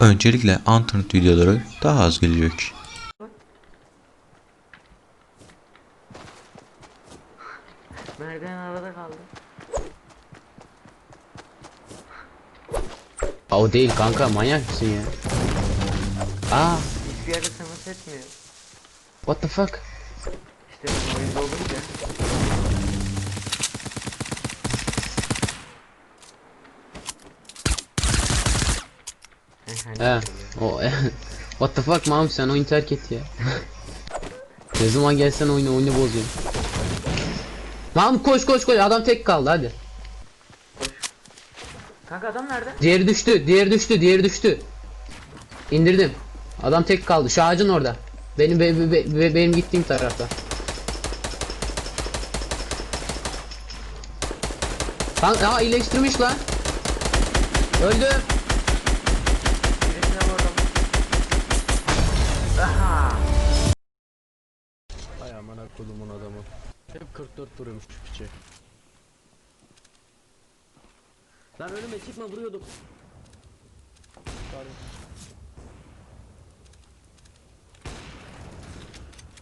Öncelikle Antonet videoları daha az gelecek. Merdiven arada kaldı. Aa, o değil kanka manyak mısın ya? Aa Hiçbir yerde temas etmiyor. what the fuck? İşte oyunda olunca. He o what the fuck Mahmut sen oyunu terk et ya. ne zaman gelsen oyunu oyunu bozuyorsun. Mahmut koş koş koş adam tek kaldı hadi. Kanka adam nerede? Diğeri düştü diğeri düştü diğeri düştü. İndirdim. Adam tek kaldı şu ağacın orada. Benim be, be- be- be- benim gittiğim tarafta. Lan aa iyileştirmiş lan. Öldü. Akılımın adamı. Hep 44 vuruyormuş şu piçe. Lan önüme çıkma vuruyordum. Pardon.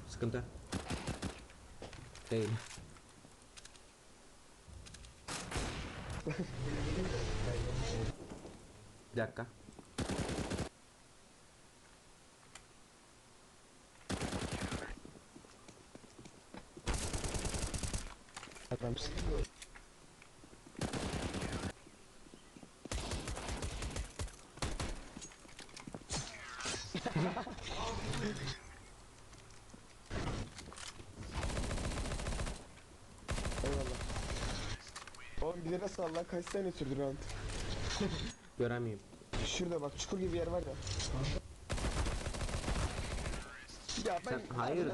Sıkıntı. Değil. Bir dakika. Adamsın. Oğlum bize nasıl Allah kaç sene sürdü round? Göremiyorum. Şurada bak çukur gibi yer var ya. Ya ben Sen- hayır.